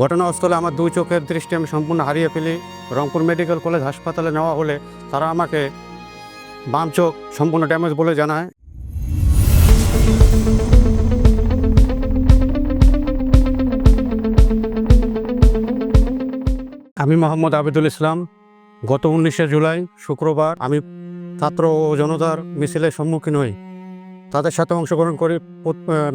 ঘটনাস্থলে আমার দুই চোখের দৃষ্টি আমি সম্পূর্ণ হারিয়ে ফেলি। রংপুর মেডিকেল কলেজ হাসপাতালে নেওয়া হলে তারা আমাকে বাম চোখ সম্পূর্ণ ড্যামেজ বলে জানায়। আমি মোহাম্মদ আবিদুল ইসলাম। গত উনিশে জুলাই, শুক্রবার আমি ছাত্র ও জনতার মিছিলের সম্মুখীন হই। তাদের সাথে অংশগ্রহণ করি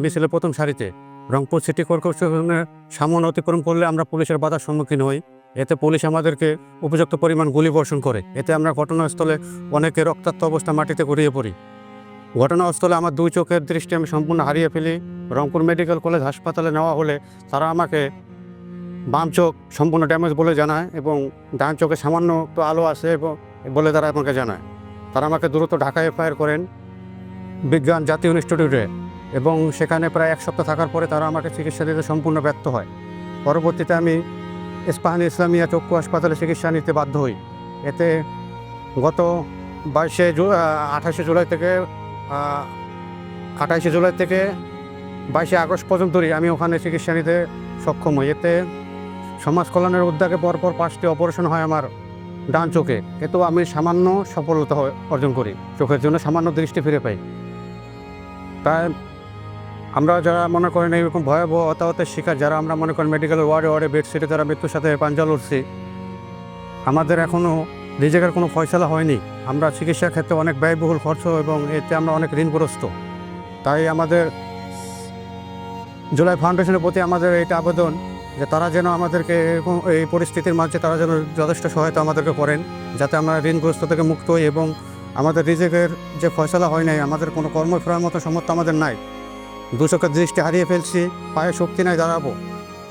মিছিলের প্রথম সারিতে। রংপুর সিটি কর্পোরেশনের সামনে অতিক্রম করলে আমরা পুলিশের বাধার সম্মুখীন হই। এতে পুলিশ আমাদেরকে উপযুক্ত পরিমাণ গুলি বর্ষণ করে। এতে আমরা ঘটনাস্থলে অনেকে রক্তাক্ত অবস্থা মাটিতে গড়িয়ে পড়ি। ঘটনাস্থলে আমার দুই চোখের দৃষ্টি আমি সম্পূর্ণ হারিয়ে ফেলি। রংপুর মেডিকেল কলেজ হাসপাতালে নেওয়া হলে তারা আমাকে বাম চোখ সম্পূর্ণ ড্যামেজ বলে জানায় এবং ডান চোখে সামান্য একটু আলো আছে এবং বলে তারা আমাকে জানায়। তারা আমাকে দ্রুত ঢাকায় এফআইআর করেন। বিজ্ঞান জাতীয় ইনস্টিটিউটে এবং সেখানে প্রায় এক সপ্তাহ থাকার পরে তারা আমাকে চিকিৎসা দিতে সম্পূর্ণ ব্যর্থ হয়। পরবর্তীতে আমি ইস্পাহানি ইসলামিয়া চক্ষু হাসপাতালে চিকিৎসা নিতে বাধ্য হই। এতে গত বাইশে জু আঠাশে জুলাই থেকে আঠাশে জুলাই থেকে বাইশে আগস্ট পর্যন্তই আমি ওখানে চিকিৎসা নিতে সক্ষম হই। এতে সমাজ কল্যাণের উদ্যোগে পরপর পাঁচটি অপারেশন হয় আমার ডান চোখে। এতেও আমি সামান্য সফলতা অর্জন করি। চোখের জন্য সামান্য দৃষ্টি ফিরে পাই। তাই আমরা যারা মনে করেন এইরকম ভয়াবহ হতাহতের শিকার, যারা আমরা মনে করেন মেডিকেল ওয়ার্ডে ওয়ার্ডে বেডশিটে তারা মৃত্যুর সাথে পাঞ্জা লড়ছি, আমাদের এখনও নিজেদের কোনো ফয়সলা হয়নি। আমরা চিকিৎসার ক্ষেত্রে অনেক ব্যয়বহুল খরচ এবং এতে আমরা অনেক ঋণগ্রস্ত। তাই আমাদের জুলাই ফাউন্ডেশনের প্রতি আমাদের এটা আবেদন যে তারা যেন আমাদেরকে এরকম এই পরিস্থিতির মাঝে তারা যেন যথেষ্ট সহায়তা আমাদেরকে করেন, যাতে আমরা ঋণগ্রস্ত থেকে মুক্ত হই এবং আমাদের রিজেকের যে ফয়সলা হয় নাই, আমাদের কোনো কর্ম ফেরার মতো সমর্থ আমাদের নাই। দুচোখের দৃষ্টি হারিয়ে ফেলছি, পায়ে শক্তি নাই দাঁড়াবো।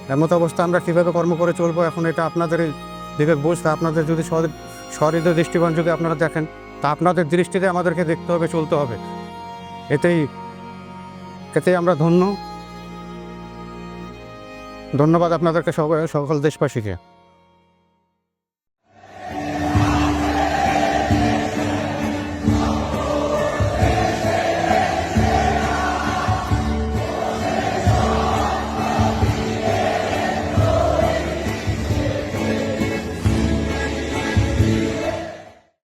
এমতো অবস্থা আমরা কীভাবে কর্ম করে চলবো এখন এটা আপনাদের দিকে বুঝতে, আপনাদের যদি সহৃদ- দৃষ্টিকোণ যদি আপনারা দেখেন, তা আপনাদের দৃষ্টিতে আমাদেরকে দেখতে হবে, চলতে হবে। এতেই এতেই আমরা ধন্য। ধন্যবাদ আপনাদেরকে সকল দেশবাসীকে।